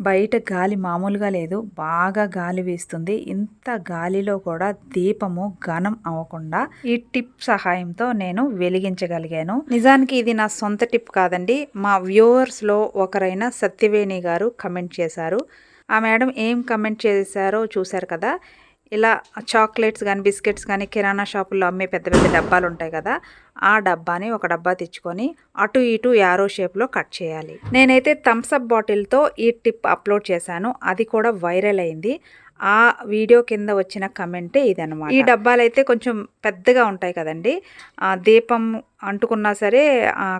బయట గాలి మామూలుగా లేదు. బాగా గాలి వీస్తుంది. ఇంత గాలిలో కూడా దీపము ఘనం అవ్వకుండా ఈ టిప్ సహాయంతో నేను వెలిగించగలిగాను. నిజానికి ఇది నా సొంత టిప్ కాదండి. మా వ్యూవర్స్లో ఒకరైన సత్యవేణి గారు కమెంట్ చేశారు. ఆ మేడం ఏం కమెంట్ చేశారో చూశారు కదా? ఇలా చాక్లెట్స్ కానీ బిస్కెట్స్ కానీ కిరాణా షాపుల్లో అమ్మే పెద్ద పెద్ద డబ్బాలు ఉంటాయి కదా ఆ డబ్బాని ఒక డబ్బా తెచ్చుకొని అటు ఇటు యారో షేప్లో కట్ చేయాలి. నేనైతే థమ్స్అప్ బాటిల్తో ఈ టిప్ అప్లోడ్ చేశాను. అది కూడా వైరల్ అయింది. ఆ వీడియో కింద వచ్చిన కమెంటే ఇదనమాట ఈ డబ్బాలు అయితే కొంచెం పెద్దగా ఉంటాయి కదండి. దీపం అంటుకున్నా సరే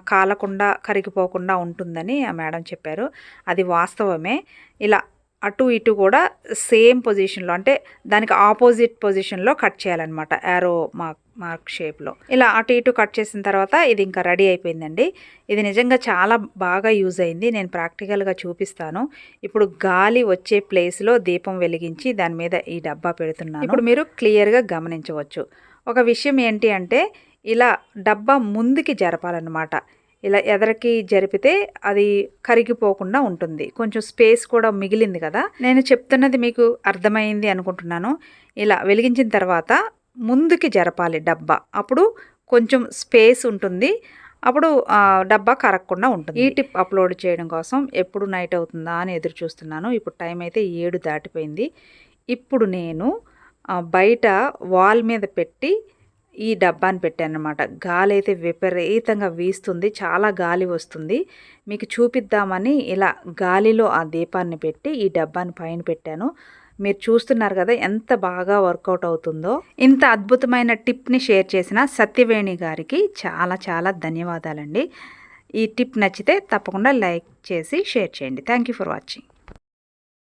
కాలకుండా కరిగిపోకుండా ఉంటుందని ఆ మేడం చెప్పారు. అది వాస్తవమే. ఇలా అటు ఇటు కూడా సేమ్ పొజిషన్లో అంటే దానికి ఆపోజిట్ పొజిషన్లో కట్ చేయాలన్నమాట యారో మార్క్ మార్క్ షేప్లో. ఇలా అటు ఇటు కట్ చేసిన తర్వాత ఇది ఇంకా రెడీ అయిపోయిందండి. ఇది నిజంగా చాలా బాగా యూజ్ అయింది నేను ప్రాక్టికల్గా చూపిస్తాను. ఇప్పుడు గాలి వచ్చే ప్లేస్లో దీపం వెలిగించి దాని మీద ఈ డబ్బా పెడుతున్నాను. ఇప్పుడు మీరు క్లియర్గా గమనించవచ్చు. ఒక విషయం ఏంటి అంటే ఇలా డబ్బా ముందుకి జరపాలన్నమాట. ఇలా ఎదరకి జరిపితే అది కరిగిపోకుండా ఉంటుంది. కొంచెం స్పేస్ కూడా మిగిలింది కదా. నేను చెప్తున్నది మీకు అర్థమైంది అనుకుంటున్నాను. ఇలా వెలిగించిన తర్వాత ముందుకి జరపాలి డబ్బా. అప్పుడు కొంచెం స్పేస్ ఉంటుంది. అప్పుడు డబ్బా కరగకుండా ఉంటుంది. ఈ టిప్ అప్లోడ్ చేయడం కోసం ఎప్పుడు నైట్ అవుతుందా అని ఎదురు చూస్తున్నాను. ఇప్పుడు టైం అయితే ఏడు దాటిపోయింది. ఇప్పుడు నేను బయట వాల్ మీద పెట్టి ఈ డబ్బాని పెట్టాను అనమాట గాలి అయితే విపరీతంగా వీస్తుంది. చాలా గాలి వస్తుంది. మీకు చూపిద్దామని ఇలా గాలిలో ఆ దీపాన్ని పెట్టి ఈ డబ్బాని పైన పెట్టాను. మీరు చూస్తున్నారు కదా ఎంత బాగా వర్కౌట్ అవుతుందో. ఇంత అద్భుతమైన టిప్ని షేర్ చేసిన సత్యవేణి గారికి చాలా చాలా ధన్యవాదాలండి. ఈ టిప్ నచ్చితే తప్పకుండా లైక్ చేసి షేర్ చేయండి. Thank you for watching.